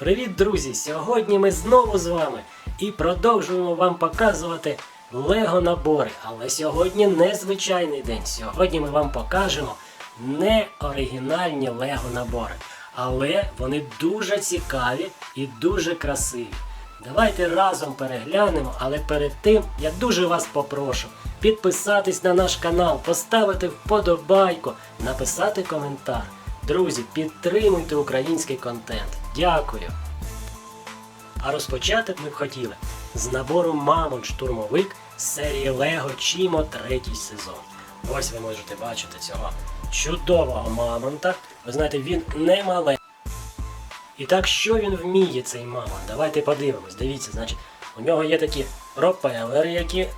Привіт, друзі! Сьогодні ми знову з вами і продовжуємо вам показувати Лего набори. Але сьогодні не звичайний день. Сьогодні ми вам покажемо не оригінальні Лего набори. Але вони дуже цікаві і дуже красиві. Давайте разом переглянемо, але перед тим я дуже вас попрошу підписатись на наш канал, поставити вподобайку, написати коментар. Друзі, підтримуйте український контент. Дякую. А розпочати б ми б хотіли з набору Мамонт штурмовик з серії Лего Чімо третій сезон. Ось ви можете бачити цього чудового мамонта. Ви знаєте, він не малий. І так, що він вміє, цей мамонт? Давайте подивимось. Дивіться, значить, у нього є такі пропелери, які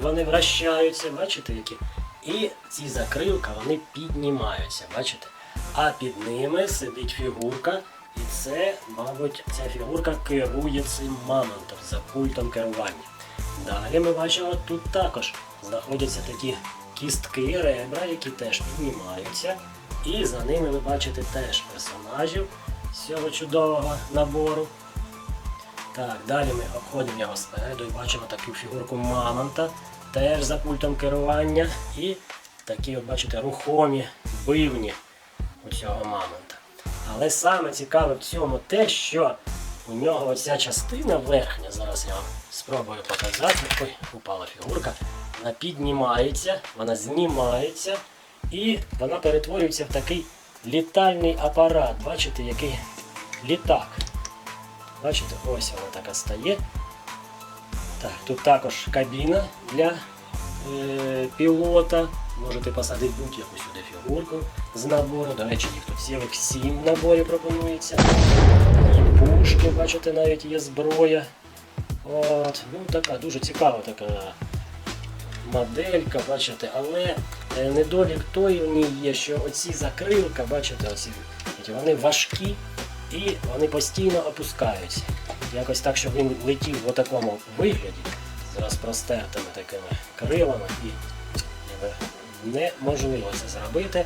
вони вращаються, бачите, які? І ці закрилка вони піднімаються, бачите? А під ними сидить фігурка, і це, мабуть, ця фігурка керує цим мамонтом за пультом керування. Далі ми бачимо, тут також знаходяться такі кістки, ребра, які теж піднімаються. І за ними ви бачите теж персонажів з цього чудового набору. Так, далі ми обходимо його спереду і бачимо таку фігурку мамонта, теж за пультом керування. І такі, от бачите, рухомі бивні у цього мамонта. Але саме цікаве в цьому те, що у нього оця частина верхня, зараз я вам спробую показати. Ой, упала фігурка. Вона піднімається, вона знімається і вона перетворюється в такий літальний апарат. Бачите, який літак. Бачите, ось вона така стає. Так, тут також кабіна для е, пілота. Можете посадити будь-яку сюди фігурку з набору. До речі, їх тут цілих сім в наборі пропонується. І пушки, бачите, навіть є зброя. От, ну така дуже цікава така моделька, бачите, але е, недолік той у ній є, що оці закрилка, бачите, оці, вони важкі і вони постійно опускаються. Якось так, щоб він летів в такому вигляді з розпростертими такими крилами і неможливо це зробити.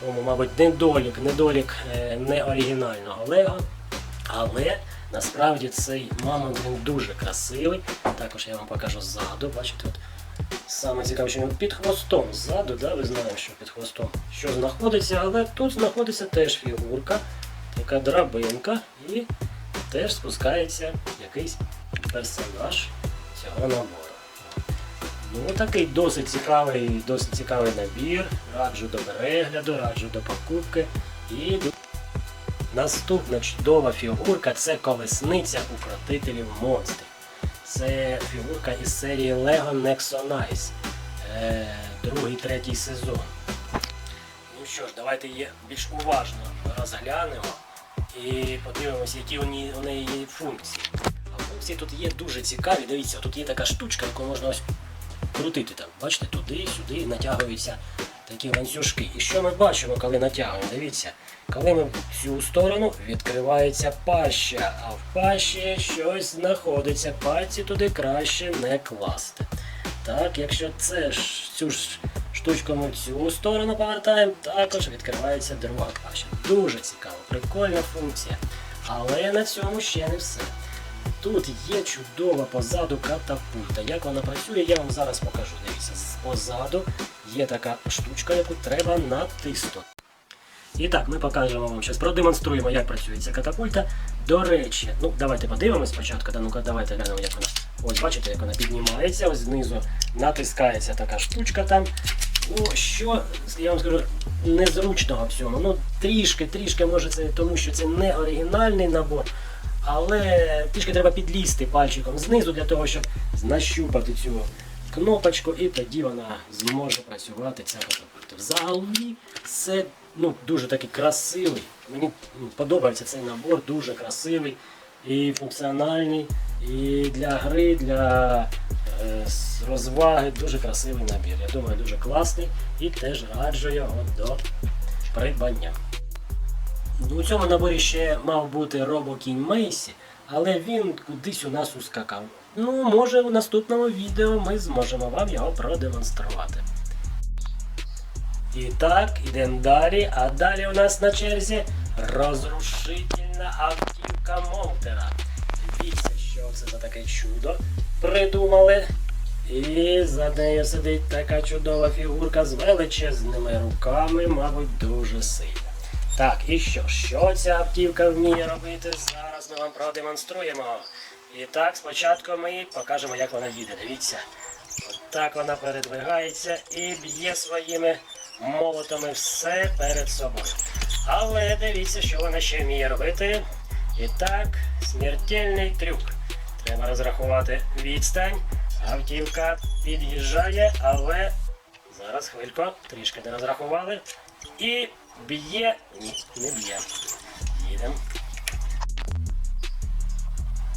Тому, мабуть, недолік, недолік е, не оригінального Лего. Але насправді цей мамонт він дуже красивий. Також я вам покажу ззаду. Бачите, от саме цікаве, що він під хвостом ззаду, да, ви знаєте, що під хвостом що знаходиться, але тут знаходиться теж фігурка, така драбинка, і теж спускається якийсь персонаж цього набору. Ну, такий досить цікавий, досить цікавий набір. Раджу до перегляду, раджу до покупки. І наступна чудова фігурка це колесниця укротителів монстрів. Це фігурка із серії Lego Nexonize. Е, другий, третій сезон. Ну що ж, давайте її більш уважно розглянемо і подивимося, які у неї є функції. А функції тут є дуже цікаві. Дивіться, тут є така штучка, яку можна ось крутити там. Бачите, туди, сюди натягуються такі ланцюжки. І що ми бачимо, коли натягуємо? Дивіться, коли ми в цю сторону відкривається паща, а в пащі щось знаходиться. Пальці туди краще не класти. Так, якщо це ж цю ж штучку ми в цю сторону повертаємо, також відкривається друга паща. Дуже цікаво, прикольна функція. Але на цьому ще не все. Тут є чудова позаду катапульта. Як вона працює, я вам зараз покажу. Дивіться, позаду є така штучка, яку треба натиснути. І так, ми покажемо вам зараз, продемонструємо, як працює ця катапульта. До речі, ну давайте подивимось спочатку. Та ну-ка, давайте глянемо, як вона. Ось бачите, як вона піднімається, ось знизу натискається така штучка там. Ну, що я вам скажу незручного в. Ну, трішки, трішки, може це тому, що це не оригінальний набор. Але трішки треба підлізти пальчиком знизу для того, щоб нащупати цю кнопочку, і тоді вона зможе працювати ця катапульта. Взагалі це ну, дуже такий красивий. Мені ну, подобається цей набор, дуже красивий і функціональний. І для гри, для е, розваги дуже красивий набір. Я думаю, дуже класний і теж раджу його до придбання. У цьому наборі ще мав бути робокінь Мейсі, але він кудись у нас ускакав. Ну, може, в наступному відео ми зможемо вам його продемонструвати. І так, ідемо далі. А далі у нас на черзі розрушительна автівка Молтера. Дивіться, що це за таке чудо придумали. І за нею сидить така чудова фігурка з величезними руками, мабуть, дуже сильна. Так, і що? Що ця автівка вміє робити? Зараз ми вам продемонструємо. І так, спочатку ми покажемо, як вона їде. Дивіться. От так вона передвигається і б'є своїми молотами все перед собою. Але дивіться, що вона ще вміє робити. І так, смертельний трюк. Треба розрахувати відстань. Автівка під'їжджає, але зараз хвильку, трішки не розрахували. І б'є. Ні, не б'є. Їдемо.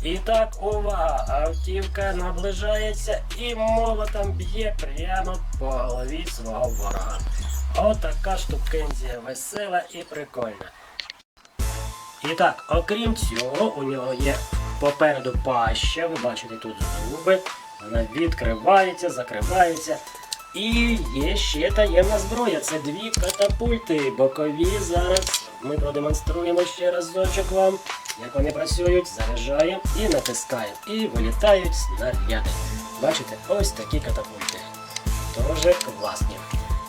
І так, увага! Автівка наближається і молотом б'є прямо по голові свого ворога. Отака штукензія весела і прикольна. І так, окрім цього, у нього є попереду паща, ви бачите тут зуби, вона відкривається, закривається. І є ще таємна зброя. Це дві катапульти бокові. Зараз ми продемонструємо ще разочок вам, як вони працюють, заряджаємо і натискаємо. І вилітають снаряди. Бачите, ось такі катапульти. Дуже класні.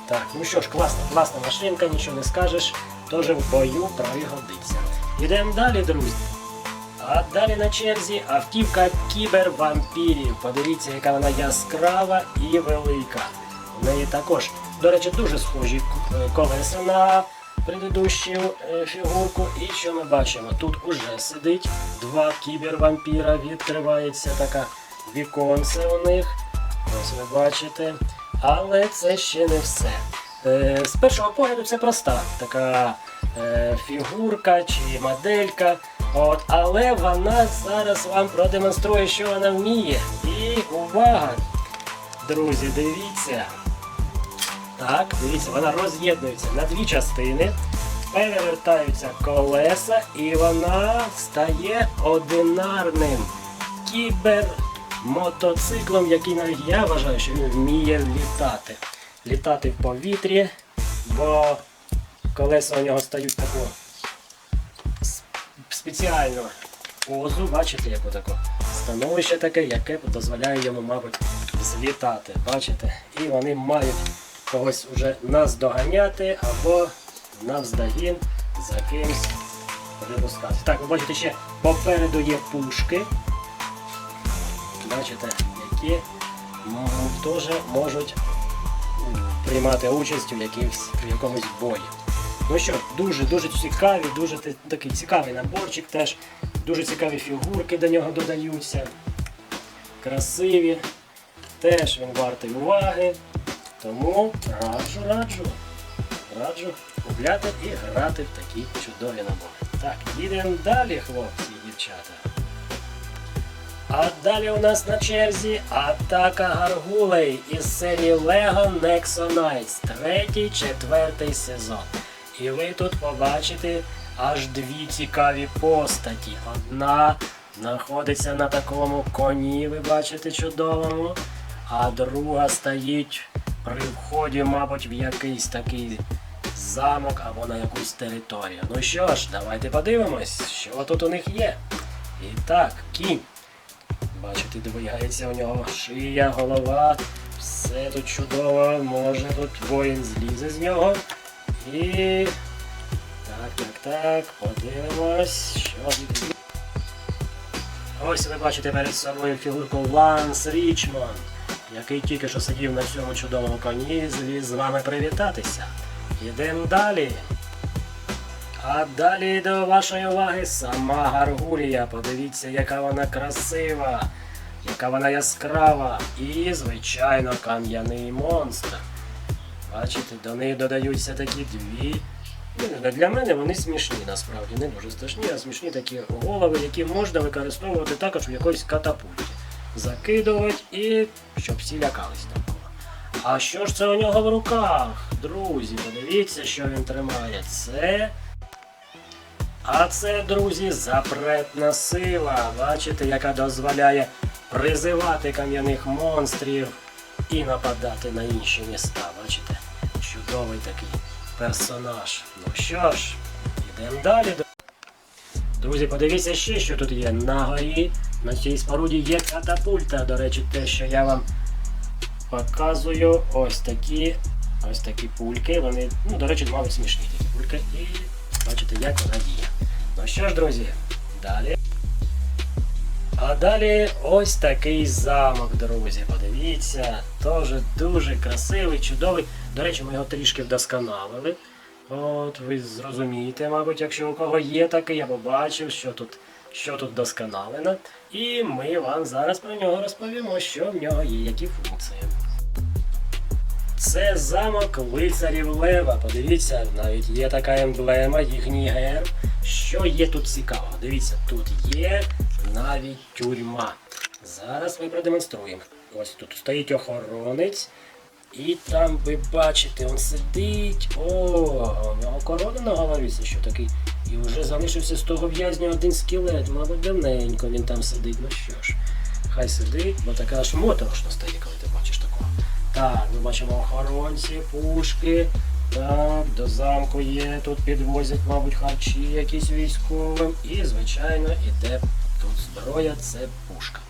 Так, ну що ж, класна, класна машинка, нічого не скажеш, теж в бою пригодиться. Йдемо далі, друзі. А далі на черзі автівка кібервампірів. Подивіться, яка вона яскрава і велика. У неї також, до речі, дуже схожі е, колеса на предыдущу е, фігурку. І що ми бачимо? Тут уже сидить два кібервампіра, відкривається така віконце у них. Ось ви бачите. Але це ще не все. Е, з першого погляду це проста така фігурка чи моделька. От, але вона зараз вам продемонструє, що вона вміє. І увага! Друзі, дивіться. Так, дивіться, вона роз'єднується на дві частини, перевертаються колеса, і вона стає одинарним кібермотоциклом, який навіть я вважаю, що він вміє літати. Літати в повітрі, бо колеса у нього стають такого спеціального позу, бачите, як отако становище таке, яке дозволяє йому, мабуть, злітати. Бачите? І вони мають когось уже наздоганяти або навздогін за кимсь випускати. Так, ви бачите, ще попереду є пушки. Бачите, які теж можуть приймати участь у якихось, в якомусь бої. Ну що, дуже дуже цікаві, дуже такий цікавий наборчик теж. Дуже цікаві фігурки до нього додаються. Красиві. Теж він вартий уваги. Тому раджу, раджу. Раджу купляти і грати в такі чудові набори. Так, їдемо далі, хлопці і дівчата. А далі у нас на черзі атака гаргулей із серії Lego Nexo Knights, третій, четвертий сезон. І ви тут побачите аж дві цікаві постаті. Одна знаходиться на такому коні, ви бачите, чудовому, а друга стоїть при вході, мабуть, в якийсь такий замок або на якусь територію. Ну що ж, давайте подивимось, що тут у них є. І так, кінь. Бачите, двигається у нього шия, голова. Все тут чудово, може тут воїн злізе з нього. І. Так, так, так, подивимось, що. Ось ви бачите перед собою фігурку Ланс Річмонд, який тільки що сидів на цьому чудовому коні, зліз з вами привітатися. Йдемо далі. А далі до вашої уваги сама Гаргулія. Подивіться, яка вона красива, яка вона яскрава і, звичайно, кам'яний монстр. Бачите, до неї додаються такі дві. Ну, Для мене вони смішні насправді, не дуже страшні, а смішні такі голови, які можна використовувати також в якоїсь катапульті. Закидувати і щоб всі лякались такого. А що ж це у нього в руках? Друзі, подивіться, що він тримає. Це а це, друзі, запретна сила. Бачите, яка дозволяє призивати кам'яних монстрів і нападати на інші міста. Бачите? Чудовий такий персонаж. Ну що ж, Йдемо далі. Друзі, подивіться ще, що тут є. На горі на цій споруді є катапульта. До речі, те, що я вам показую. Ось такі. Ось такі пульки. Вони, ну, до речі, мабуть, смішні такі пульки. І бачите, як вона діє. Ну що ж, друзі, далі. А далі ось такий замок, друзі. Подивіться. Теж дуже красивий, чудовий. До речі, ми його трішки вдосконалили. От, ви зрозумієте, мабуть, якщо у кого є такий, я побачив, що тут, що тут досконалено. І ми вам зараз про нього розповімо, що в нього є, які функції. Це замок лицарів Лева. Подивіться, навіть є така емблема, їхній герб. Що є тут цікавого? Дивіться, тут є навіть тюрма. Зараз ми продемонструємо. Ось тут стоїть охоронець. І там ви бачите, він сидить. О, у нього корона на голові, що такий. І вже залишився з того в'язня один скелет. Мабуть, давненько він там сидить. Ну що ж, хай сидить, бо така аж моторошно стає, коли ти бачиш такого. Так, ми бачимо охоронці, пушки. Так, до замку є, тут підвозять, мабуть, харчі якісь військовим. І, звичайно, іде тут зброя, це пушка.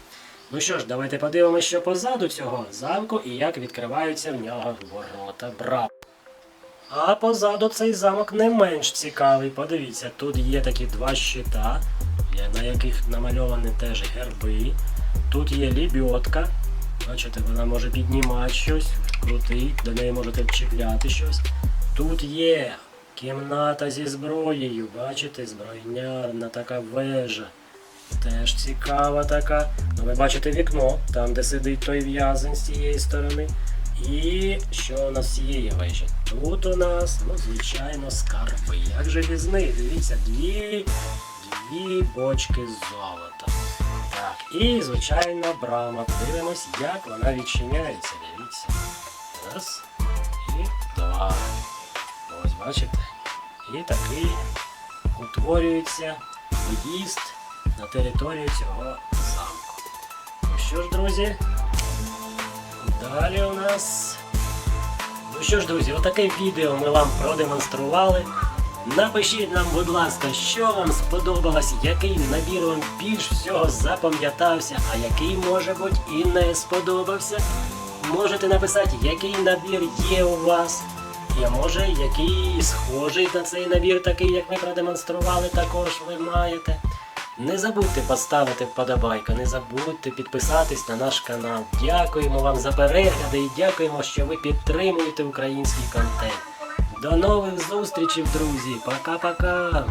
Ну що ж, давайте подивимося, що позаду цього замку і як відкриваються в нього ворота браво. А позаду цей замок не менш цікавий. Подивіться, тут є такі два щита, на яких намальовані теж герби. Тут є лібьотка. Бачите, вона може піднімати щось, крутить, до неї можете вчіпляти щось. Тут є кімната зі зброєю, бачите, збройнярна така вежа. Теж цікава така. Ну, ви бачите вікно, там, де сидить той в'язень з цієї сторони. І що у нас з цієї вежі? Тут у нас, ну, звичайно, скарби. Як же без них? Дивіться, дві, дві бочки золота. Так, і, звичайно, брама. Подивимось, як вона відчиняється. Дивіться. Раз і два. Ось бачите. І такий утворюється в'їзд на територію цього замку. Ну що ж, друзі, далі у нас. Ну що ж, друзі, отаке відео ми вам продемонстрували. Напишіть нам, будь ласка, що вам сподобалось, який набір вам більш всього запам'ятався, а який, може бути, і не сподобався. Можете написати, який набір є у вас. І може, який схожий на цей набір, такий, як ми продемонстрували, також ви маєте. Не забудьте поставити вподобайку, не забудьте підписатись на наш канал. Дякуємо вам за перегляди і дякуємо, що ви підтримуєте український контент. До нових зустрічей, друзі! Пока-пока!